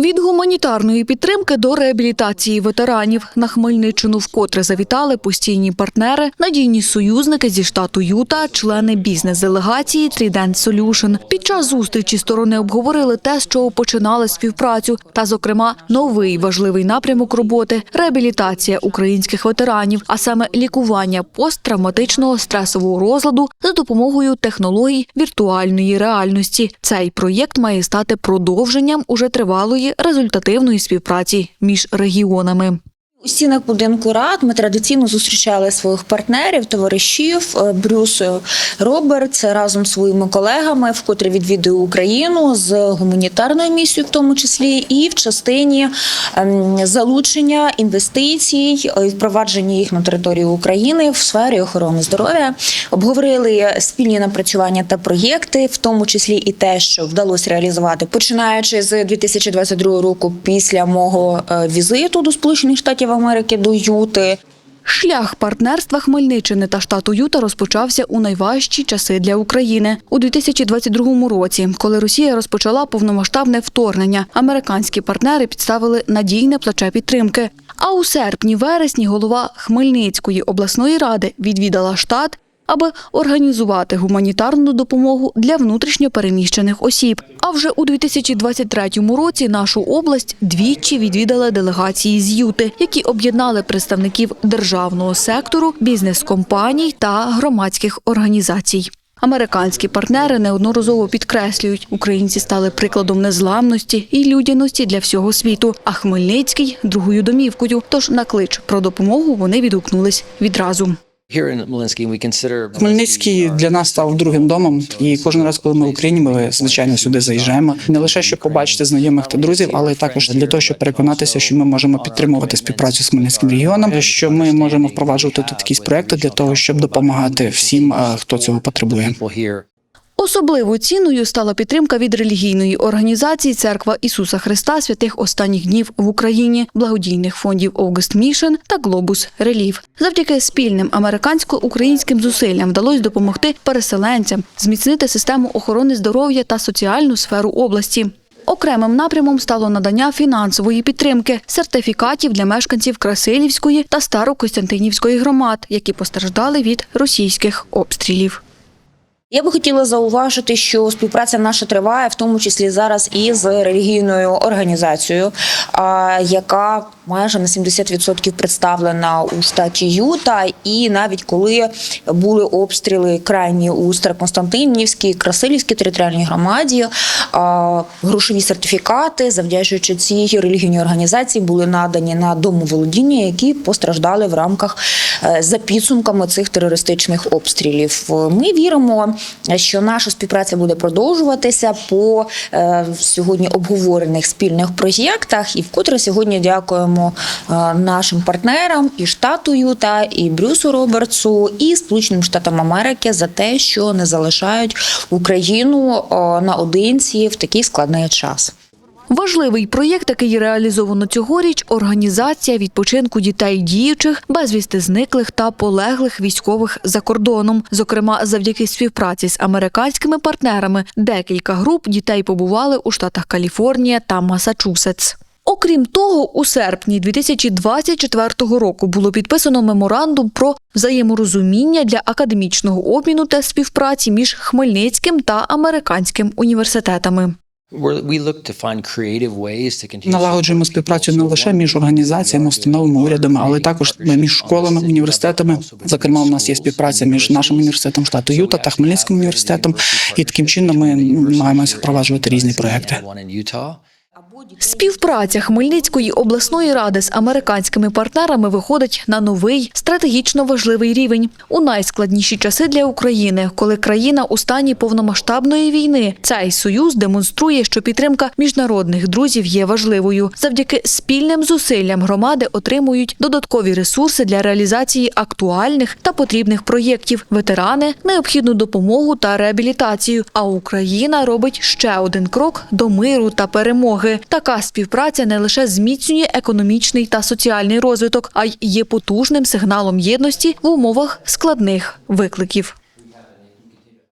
Від гуманітарної підтримки до реабілітації ветеранів на Хмельниччину вкотре завітали постійні партнери, надійні союзники зі штату Юта, члени бізнес-делегації Trident Solution. Під час зустрічі сторони обговорили те, з чого починали співпрацю, та, зокрема, новий важливий напрямок роботи реабілітація українських ветеранів, а саме лікування посттравматичного стресового розладу за допомогою технологій віртуальної реальності. Цей проєкт має стати продовженням уже тривалої результативної співпраці між регіонами. У стінах будинку рад ми традиційно зустрічали своїх партнерів, товаришів Е, Брюс Робертс разом з своїми колегами, вкотре відвідує Україну з гуманітарною місією, в тому числі, і в частині ем, залучення інвестицій е, впровадження їх на територію України в сфері охорони здоров'я. Обговорили спільні напрацювання та проєкти, в тому числі і те, що вдалося реалізувати, починаючи з 2022 року, після мого е, візиту до Сполучених Штатів Америки до Юти. Шлях партнерства Хмельниччини та штату Юта розпочався у найважчі часи для України у 2022 році, коли Росія розпочала повномасштабне вторгнення. Американські партнери підставили надійне плече підтримки. А у серпні-вересні голова Хмельницької обласної ради відвідала штат. Аби організувати гуманітарну допомогу для внутрішньо переміщених осіб. А вже у 2023 році нашу область двічі відвідали делегації з Юти, які об'єднали представників державного сектору, бізнес-компаній та громадських організацій. Американські партнери неодноразово підкреслюють, українці стали прикладом незламності і людяності для всього світу. А Хмельницький другою домівкою. Тож на клич про допомогу вони відгукнулись відразу. Хмельницький для нас став другим домом, і кожен раз, коли ми в Україні, ми звичайно сюди заїжджаємо. Не лише щоб побачити знайомих та друзів, але також для того, щоб переконатися, що ми можемо підтримувати співпрацю з Хмельницьким регіоном, що ми можемо впроваджувати тут якісь проекти для того, щоб допомагати всім, е, хто цього потребує. Особливо цінною стала підтримка від релігійної організації Церква Ісуса Христа святих останніх днів в Україні, благодійних фондів August Mission та Globus Relief. Завдяки спільним американсько-українським зусиллям вдалося допомогти переселенцям зміцнити систему охорони здоров'я та соціальну сферу області. Окремим напрямом стало надання фінансової підтримки, сертифікатів для мешканців Красилівської та Старокостянтинівської громад, які постраждали від російських обстрілів. Я би хотіла зауважити, що співпраця наша триває, в тому числі зараз і з релігійною організацією, яка майже на 70% представлена у штаті Юта. І навіть коли були обстріли крайні у Староконстантинівській, Красилівській територіальній громаді, грошові сертифікати, завдячуючи цій релігійній організації, були надані на домоволодіння, які постраждали в рамках за підсумками цих терористичних обстрілів. Ми віримо, що наша співпраця буде продовжуватися по е, сьогодні обговорених спільних проєктах. І вкотре сьогодні дякуємо е, нашим партнерам і штату Юта, і Брюсу Робертсу, і Сполученим Штатам Америки за те, що не залишають Україну е, наодинці в такий складний час. Важливий проєкт, який реалізовано цьогоріч – організація відпочинку дітей діючих, безвісти зниклих та полеглих військових за кордоном. Зокрема, завдяки співпраці з американськими партнерами декілька груп дітей побували у штатах Каліфорнія та Масачусетс. Окрім того, у серпні 2024 року було підписано меморандум про взаєморозуміння для академічного обміну та співпраці між Хмельницьким та американським університетами. Налагоджуємо співпрацю не лише між організаціями, установами, урядами, але також між школами, університетами. Зокрема, у нас є співпраця між нашим університетом штату Юта та Хмельницьким університетом. І таким чином ми намагаємося впроваджувати різні проекти. Співпраця Хмельницької обласної ради з американськими партнерами виходить на новий стратегічно важливий рівень у найскладніші часи для України, коли країна у стані повномасштабної війни. Цей союз демонструє, що підтримка міжнародних друзів є важливою. Завдяки спільним зусиллям громади отримують додаткові ресурси для реалізації актуальних та потрібних проєктів. Ветерани необхідну допомогу та реабілітацію. А Україна робить ще один крок до миру та перемоги. Така співпраця не лише зміцнює економічний та соціальний розвиток, а й є потужним сигналом єдності в умовах складних викликів.